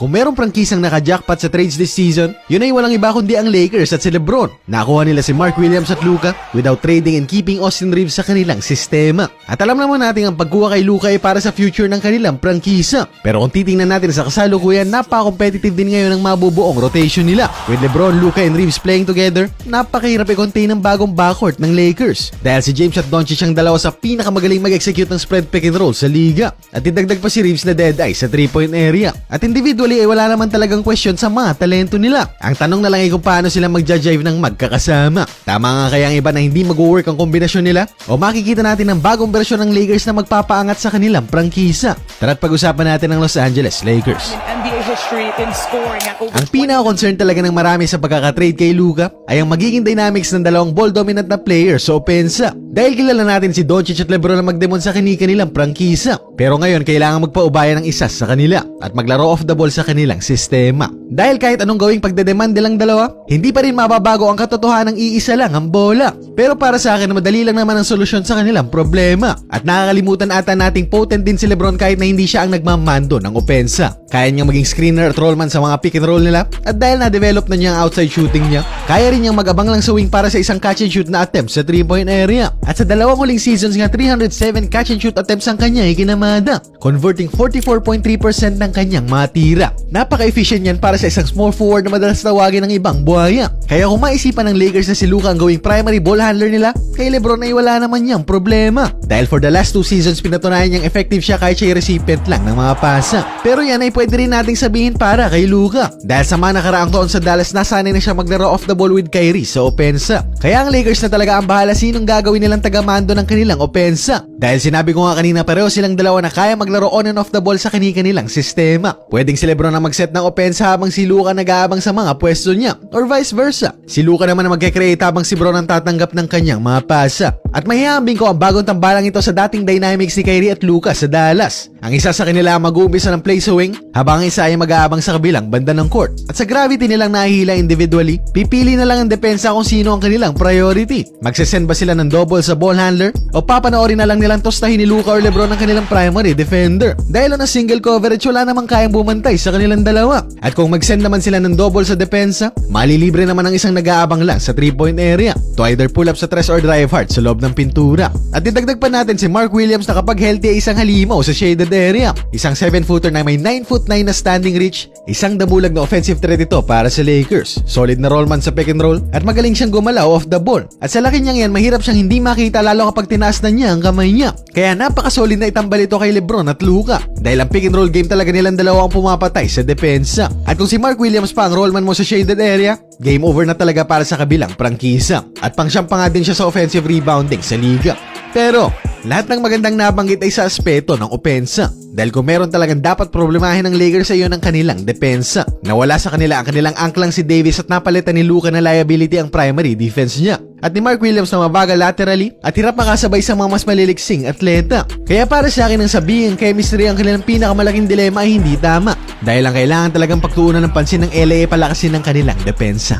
kung merong prangkisang naka-jackpot sa trades this season, yun ay walang iba kundi ang Lakers at si Lebron. Nakuha nila si Mark Williams at Luka without trading and keeping Austin Reeves sa kanilang sistema. At alam naman natin ang pagkuha kay Luka ay para sa future ng kanilang prangkisa. Pero kung titingnan natin sa kasalukuyan, napaka-competitive din ngayon ang mabubuong rotation nila. With Lebron, Luka and Reeves playing together, napakahirap i-contain ang bagong backcourt ng Lakers. Dahil si James at Doncic ang dalawa sa pinakamagaling mag-execute ng spread pick and roll sa liga. At idagdag pa si Reeves na dead eye sa 3-point area. At individually ay wala naman talagang question sa mga talento nila. Ang tanong na lang ay kung paano sila magja-jive ng magkakasama. Tama nga kaya ang iba na hindi mag-work ang kombinasyon nila? O makikita natin ang bagong bersyon ng Lakers na magpapaangat sa kanilang prangkisa. Tara't pag-usapan natin ang Los Angeles Lakers. NBA history in scoring at over Ang pinaka-concern talaga ng marami sa pagkakatrade kay Luka ay ang magiging dynamics ng dalawang ball-dominant na player sa opensa. Dahil kilala natin si Doncic at Lebron na magdemon sa kanilang prangkisa. Pero ngayon, kailangan magpaubaya ng isa sa kanila at maglaro off the ball sa kanilang sistema. Dahil kahit anong gawing pagdedemand nilang dalawa, hindi pa rin mababago ang katotohanan ng iisa lang ang bola. Pero para sa akin, madali lang naman ang solusyon sa kanilang problema. At nakakalimutan ata nating potent din si Lebron kahit na hindi siya ang nagmamando ng opensa. Kaya niyang maging screener at rollman sa mga pick and roll nila at dahil na-develop na niya ang outside shooting niya, kaya rin niyang magabang lang sa wing para sa isang catch and shoot na attempt sa 3-point area. At sa dalawang huling seasons nga 307 catch and shoot attempts ang kanya ay kinamada, converting 44.3% ng kanyang mga tira. Napaka-efficient yan para sa isang small forward na madalas tawagin ng ibang buhaya. Kaya kung maisipan ng Lakers na si Luka ang gawing primary ball handler nila, kay Lebron ay wala naman niyang problema. Dahil for the last two seasons pinatunayan niyang effective siya kahit siya recipient lang ng mga pasa. Pero yan ay pwede rin nating sabihin para kay Luka. Dahil sa mga nakaraang taon sa Dallas, nasanay na siya maglaro off the ball with Kyrie sa opensa. Kaya ang Lakers na talaga ang bahala sinong gagawin nilang tagamando ng kanilang opensa. Dahil sinabi ko nga kanina pareho silang dalawa na kaya maglaro on and off the ball sa kanilang sistema. Pwedeng si Lebron na mag-set ng opensa habang si Luka nag-aabang sa mga pwesto niya or vice versa. Si Luka naman na magkakreate habang si Bron ang tatanggap ng kanyang mga pasa. At mahihambing ko ang bagong tambalang ito sa dating dynamics ni Kyrie at Luka sa Dallas. Ang isa sa kanila ang mag-uumpisa ng play sa wing habang ang isa ay mag-aabang sa kabilang banda ng court. At sa gravity nilang nahihila individually, pipili na lang ang depensa kung sino ang kanilang priority. Magsesend ba sila ng double sa ball handler o papanoorin na lang nilang tostahin ni Luka or Lebron ang kanilang primary defender. Dahil on a single coverage, wala namang kayang bumantay sa kanilang dalawa. At kung mag-send naman sila ng double sa depensa, malilibre naman ang isang nag-aabang lang sa 3-point area to either pull up sa tres or drive hard sa loob ng pintura. At didagdag pa natin si Mark Williams na kapag healthy ay isang halimaw sa shaded area. Isang 7-footer na may 9-foot 9 na standing reach, isang damulag na offensive threat ito para sa Lakers. Solid na rollman sa pick and roll at magaling siyang gumalaw off the ball. At sa laki niyang yan, mahirap siyang hindi makita lalo kapag tinaas na niya ang kamay niya. Kaya napakasolid na itambal ito kay Lebron at Luka. Dahil ang pick and roll game talaga nilang dalawa ang pumapatay sa depensa. At kung si Mark Williams pa ang rollman mo sa shaded area, game over na talaga para sa kabilang prangkisa. At pangsyam pa nga din siya sa offensive rebounding sa liga. Pero, lahat ng magandang nabanggit ay sa aspeto ng opensa. Dahil kung meron talagang dapat problemahin ng Lakers sa iyo ng kanilang depensa. Nawala sa kanila ang kanilang angklang si Davis at napalitan ni Luka na liability ang primary defense niya. At ni Mark Williams na mabagal laterally at hirap makasabay sa mga mas maliliksing atleta. Kaya para sa akin ang sabihin chemistry ang kanilang pinakamalaking dilema ay hindi tama. Dahil ang kailangan talagang pagtuunan ng pansin ng LA ay palakasin ng kanilang depensa.